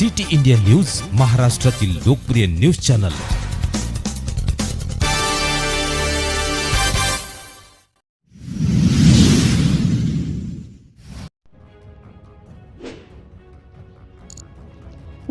City India news महाराष्ट्रातील लोकप्रिय news channel.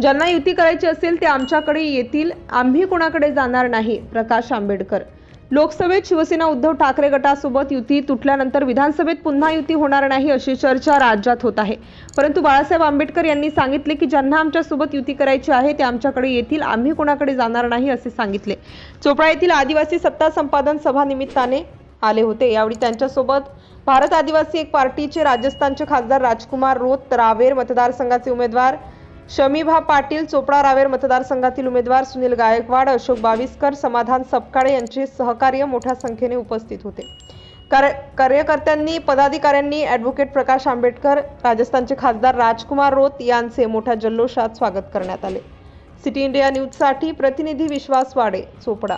ज्यांना युती करायची असेल ते आमच्याकडे येतील आम्ही कोणाकडे जाणार नाही प्रकाश आंबेडकर. लोकसभेत शिवसेना उद्धव ठाकरे गटासोबत युती तुटल्यानंतर विधानसभेत पुन्हा युती होणार नाही अशी चर्चा राज्यात होत आहे. परंतु बाळासाहेब आंबेडकर यांनी सांगितले की ज्यांना आमच्यासोबत युती करायची आहे ते आमच्याकडे येतील आम्ही कोणाकडे जाणार नाही असे सांगितले. चोपडा येथील आदिवासी सत्ता संपादन सभा निमित्ताने आले होते. यावेळी त्यांच्यासोबत भारत आदिवासी एक पार्टीचे राजस्थानचे खासदार राजकुमार रोत रावेर मतदारसंघाचे उमेदवार शमीभा पाटील चोपडा रावेर मतदारसंघातील उमेदवार सुनील गायकवाड अशोक बाविस्कर समाधान सपकाळे यांचे सहकार्य मोठ्या संख्येने उपस्थित होते. कार्यकर्त्यांनी पदाधिकाऱ्यांनी ॲडव्होकेट प्रकाश आंबेडकर राजस्थानचे खासदार राजकुमार रोत यांचे मोठ्या जल्लोषात स्वागत करण्यात आले. सिटी इंडिया न्यूजसाठी प्रतिनिधी विश्वास वाडे चोपडा.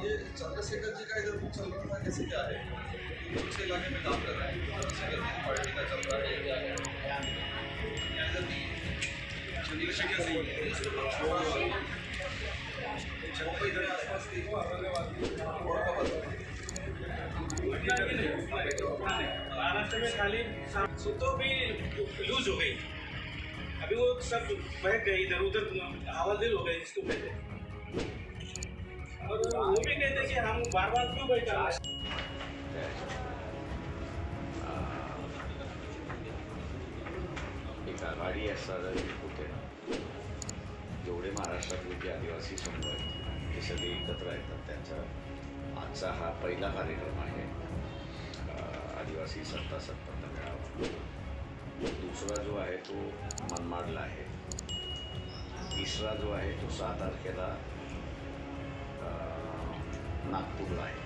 ये चंद्रशेखर जी का इधर चल रहा था कैसे क्या है उसके इलाके में काम कर रहा है? चंद्रशेखर जी पार्टी का चल रहा है है चंद्रशेखर नहीं है इधर आसपास देखो औरंगाबाद की में खाली सो तो भी लूज हो गई. अभी वो सब बह गई इधर उधर हवादिल हो गए इसको कहते और वो भी कहते कि हम बार बार क्यों बैठा एक आघाडी असणारं होते जेवढे महाराष्ट्रातले जे आदिवासी समूह आहेत ते सगळे एकत्र येतात. त्यांचा आजचा हा पहिला कार्यक्रम आहे. आदिवासी सत्ता संपन्न मिळावा दुसरा जो आहे तो मनमाडला आहे. तिसरा जो आहे तो सहा तारखेला नागपूरला आहे.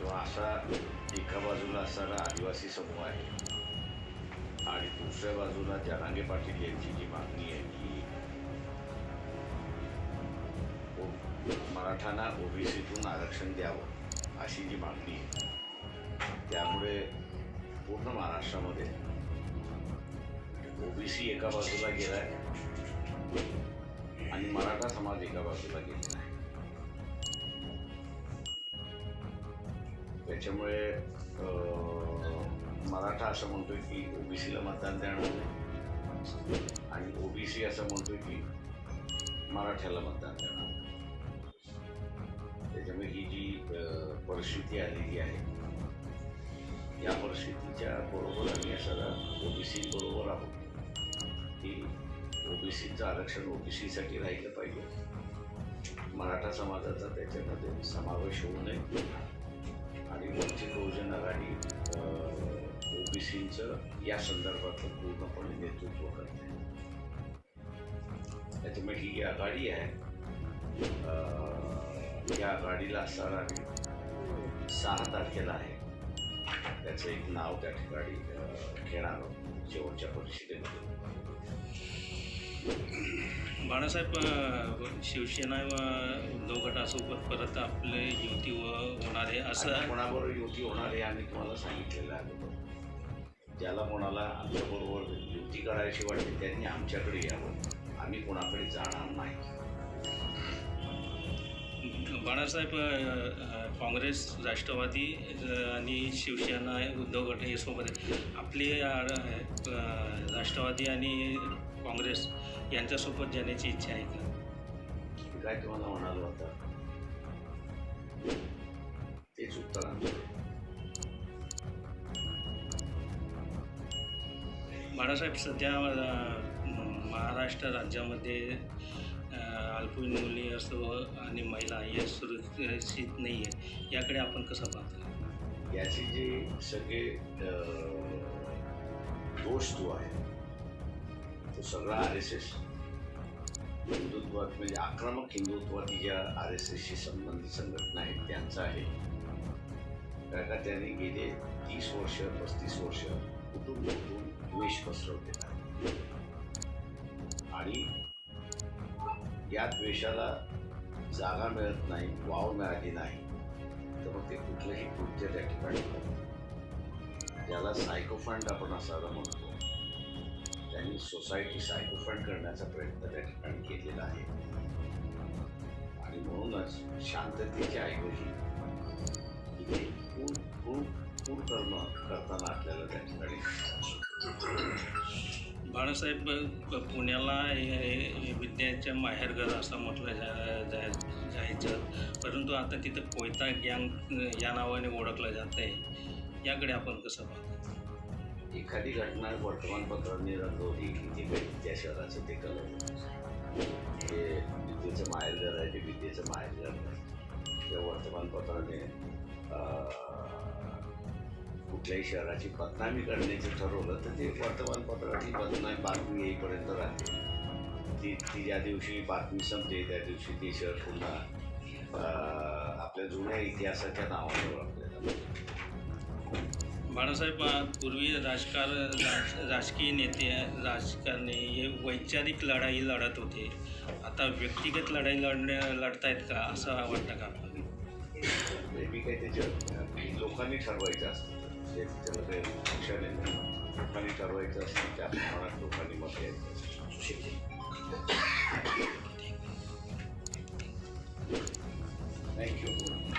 तो असा एका बाजूला असणारा आदिवासी समूह आहे. आणि दुसऱ्या बाजूला जरांगे पाटील यांची जी मागणी आहे की ओ- मराठांना ओबीसीतून आरक्षण द्यावं अशी जी मागणी आहे. त्यामुळे पूर्ण महाराष्ट्रामध्ये ओबीसी एका बाजूला गेलाय आणि मराठा समाज एका बाजूला गेलेला आहे. त्याच्यामुळे मराठा असं म्हणतोय की ओबीसीला मतदान देणार आणि ओबीसी असं म्हणतोय की मराठ्याला मतदान देणार त्याच्यामुळे ही जी परिस्थिती आलेली आहे या परिस्थितीच्या बरोबर आम्ही सगळा ओबीसी बरोबर आहोत की ओबीसीचं आरक्षण ओबीसीसाठी राहिलं पाहिजे मराठा समाजाचा त्याच्यामध्ये समावेश होऊ नये आणि वंचित बहुजन आघाडी ओबीसीचं या संदर्भातलं पूर्णपणे नेतृत्व करते त्याच्यामुळे ही आघाडी आहे या आघाडीला असणार आम्ही सहा तारखेला आहे त्याचं एक नाव त्या ठिकाणी घेणार आहोत. शेवटच्या परिषदेमध्ये बाळासाहेब शिवसेना उद्धव गटासोबत परत आपले युती व होणार आहे असं कोणाबरोबर युती होणार हे आम्ही तुम्हाला सांगितलेलं आहे. ज्याला कोणाला आमच्याबरोबर युती करायची वाटते त्यांनी आमच्याकडे यावं. आम्ही कोणाकडे जाणार नाही. बाळासाहेब काँग्रेस राष्ट्रवादी आणि शिवसेना उद्धव गट सोबत. आपली राष्ट्रवादी आणि काँग्रेस यांच्यासोबत जाण्याची इच्छा आहे का? काय तुम्हाला म्हणालो आता? तेच उत्तर बाळासाहेब सध्या महाराष्ट्र राज्यामध्ये अल्पवयीन मुली असो आणि महिला या सुरक्षित नाही आहे. याकडे आपण कसं पाहतो? याचे जे सगळे दोष जो आहे तो सगळा आर एस एस हिंदुत्वात म्हणजे आक्रमक हिंदुत्वाती ज्या आर एस एसशी संबंधित संघटना आहेत त्यांचा आहे. कारण का त्यांनी गेले तीस वर्ष पस्तीस वर्ष कुटुंब कुटुंब द्वेष पसरवलेला आहे. आणि या द्वेषाला जागा मिळत नाही वाव मिळाली नाही. तर मग ते कुठलंही कृत्य त्या ठिकाणी ज्याला सायकोफंड आपण असायला म्हणतो त्यांनी सोसायटी सायकोफंड करण्याचा प्रयत्न त्या ठिकाणी केलेला आहे. आणि म्हणूनच शांततेच्या ऐवजी इथे पूर पूर कर्म करताना आपल्याला त्या बाळासाहेब पुण्याला हे- विद्याच्या माहेरघर असं म्हटलं जा जा- जायचं. परंतु आता तिथं कोयता गँग या नावाने ओळखलं जात आहे याकडे आपण कसं पाहतो? एखादी घटना वर्तमानपत्रांनी रंगवली की ती काही त्या शहराचं ते कलर. ते विद्येचं माहेरघर आहे ते विद्येचं माहेरघर नाही त्या वर्तमानपत्राने कुठल्याही शहराची बदनामी करण्याचं ठरवलं तर ते वर्तमानपत्राची बदनामी बातमी येईपर्यंत राहते. ती ती ज्या दिवशी बातमी संपते त्या दिवशी ते शहर पुन्हा आपल्या जुन्या इतिहासाच्या ओळखलं जातं बाळासाहेब पूर्वी राजकार राज राजकीय नेते राजकारणी हे वैचारिक लढाई लढत होते. आता व्यक्तिगत लढाई लढणे लढतायत का? असं वाटतं का आपल्याला? नेहमी काही त्याच्या लोकांनी ठरवायचं असतं. ते त्याला शिक्षण लोकांनी ठरवायचं असतं त्या प्रमाणात लोकांनी मत थँक्यू